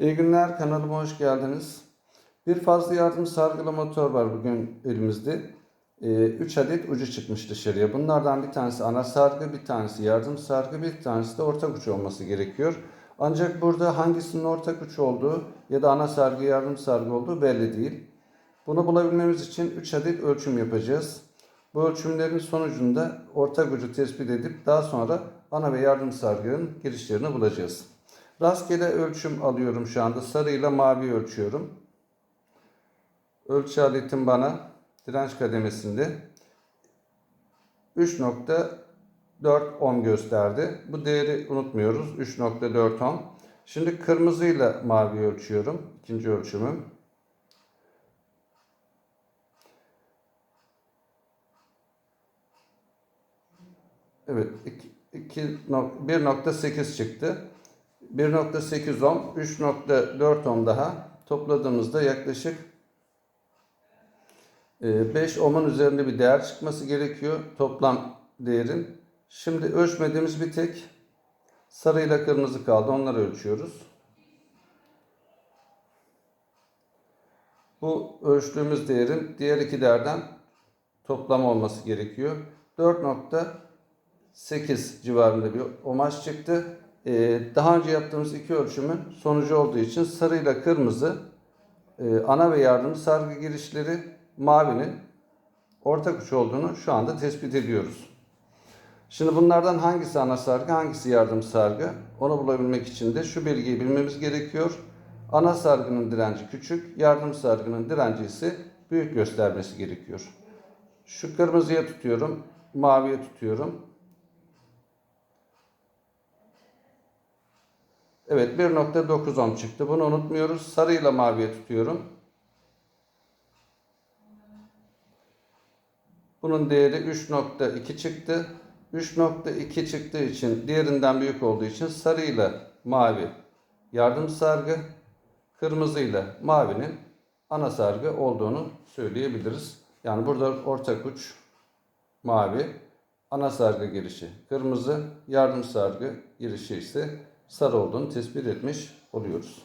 İyi günler, kanalıma hoş geldiniz. Bir fazla yardım sargılı motor var bugün elimizde. 3 adet ucu çıkmış dışarıya. Bunlardan bir tanesi ana sargı, bir tanesi yardım sargı, bir tanesi de ortak uç olması gerekiyor. Ancak burada hangisinin ortak uç olduğu ya da ana sargı, yardım sargı olduğu belli değil. Bunu bulabilmemiz için 3 adet ölçüm yapacağız. Bu ölçümlerin sonucunda ortak ucu tespit edip daha sonra ana ve yardım sargının girişlerini bulacağız. Rastgele ölçüm alıyorum şu anda. Sarıyla mavi ölçüyorum. Ölçü aletim bana direnç kademesinde 3.4 ohm gösterdi. Bu değeri unutmuyoruz. 3.4 ohm. Şimdi kırmızıyla mavi ölçüyorum. İkinci ölçümüm. Evet, 1.8 çıktı. 1.8 ohm, 3.4 ohm daha topladığımızda yaklaşık 5 e, ohm'un üzerinde bir değer çıkması gerekiyor toplam değerin. Şimdi ölçmediğimiz bir tek sarı ile kırmızı kaldı. Onları ölçüyoruz. Bu ölçtüğümüz değerin diğer iki değerden toplam olması gerekiyor. 4.8 civarında bir omaj çıktı. Ee, daha önce yaptığımız iki ölçümün sonucu olduğu için sarı ile kırmızı e, ana ve yardım sargı girişleri mavinin ortak uç olduğunu şu anda tespit ediyoruz. Şimdi bunlardan hangisi ana sargı, hangisi yardım sargı? Onu bulabilmek için de şu bilgiyi bilmemiz gerekiyor. Ana sargının direnci küçük, yardım sargının direnci ise büyük göstermesi gerekiyor. Şu kırmızıya tutuyorum, maviye tutuyorum. Evet 1.9 ohm çıktı. Bunu unutmuyoruz. Sarıyla maviye tutuyorum. Bunun değeri 3.2 çıktı. 3.2 çıktığı için diğerinden büyük olduğu için sarıyla mavi yardım sargı, kırmızıyla mavinin ana sargı olduğunu söyleyebiliriz. Yani burada ortak uç mavi, ana sargı girişi kırmızı, yardım sargı girişi ise sarı olduğunu tespit etmiş oluyoruz.